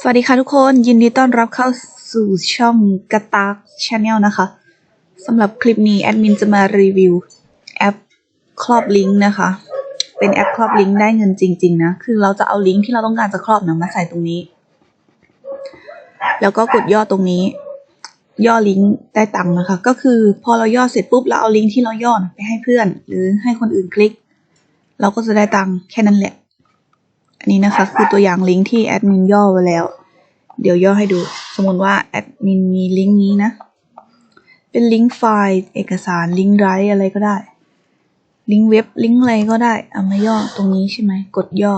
สวัสดีค่ะทุกคน ยินดีต้อนรับเข้าสู่ช่องกระตากชาแนลนะคะสำหรับคลิปนี้แอดมินจะมารีวิวแอปครอบลิงก์นะคะ เป็นแอปครอบลิงก์ได้เงินจริง ๆ นะ คือเราจะเอาลิงก์ที่เราต้องการจะครอบนะมาใส่ตรงนี้ แล้วก็กดย่อตรงนี้ ย่อลิงก์ได้ตังค์นะคะ ก็คือพอเราย่อเสร็จปุ๊บเราเอาลิงก์ที่เราย่อนะไปให้เพื่อน หรือให้คนอื่นคลิก เราก็จะได้ตังค์แค่นั้นแหละ นนี้นะคะ คือตัวอย่างลิงก์ที่แอดมินย่อไว้แล้ว เดี๋ยวย่อให้ดู สมมติว่าแอดมินมีลิงก์นี้นะ เป็นลิงก์ไฟล์เอกสารลิงก์ไดรฟ์อะไรก็ได้ ลิงก์เว็บลิงก์อะไรก็ได้ เอามาย่อตรงนี้ใช่ไหม กดย่อ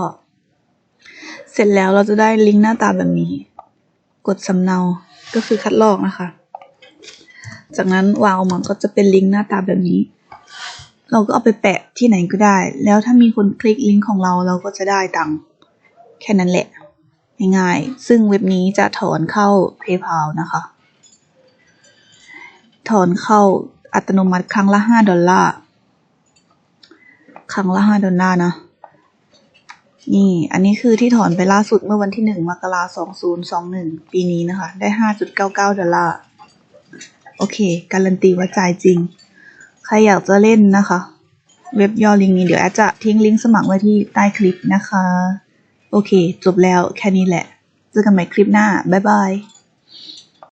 เสร็จแล้วเราจะได้ลิงก์หน้าตาแบบนี้ กดสำเนา ก็คือคัดลอกนะคะ จากนั้นวางออกมาก็จะเป็นลิงก์หน้าตาแบบนี้เราก็เอาไปแปะที่ไหนก็ได้ แล้วถ้ามีคนคลิกลิงก์ของเราเราก็จะได้ตังค์ แค่นั้นแหละ ง่ายๆ ซึ่งเว็บนี้จะถอนเข้า PayPal นะคะ ถอนเข้าอัตโนมัติครั้งละ 5 ดอลลาร์ ครั้งละ 5 ดอลลาร์นะ นี่ อันนี้คือที่ถอนไปล่าสุดเมื่อวันที่ 1 มกราคม 2021 ปีนี้นะคะ ได้ 5.99 ดอลลาร์ โอเค การันตีว่าจ่ายจริง ใครอยากจะเล่นนะคะ เว็บย่อลิงก์นี้เดี๋ยวแอดจะทิ้งลิงก์สมัครไว้ที่ใต้คลิปนะคะ โอเค จบแล้วแค่นี้แหละ เจอกันใหม่คลิปหน้า บ๊ายบาย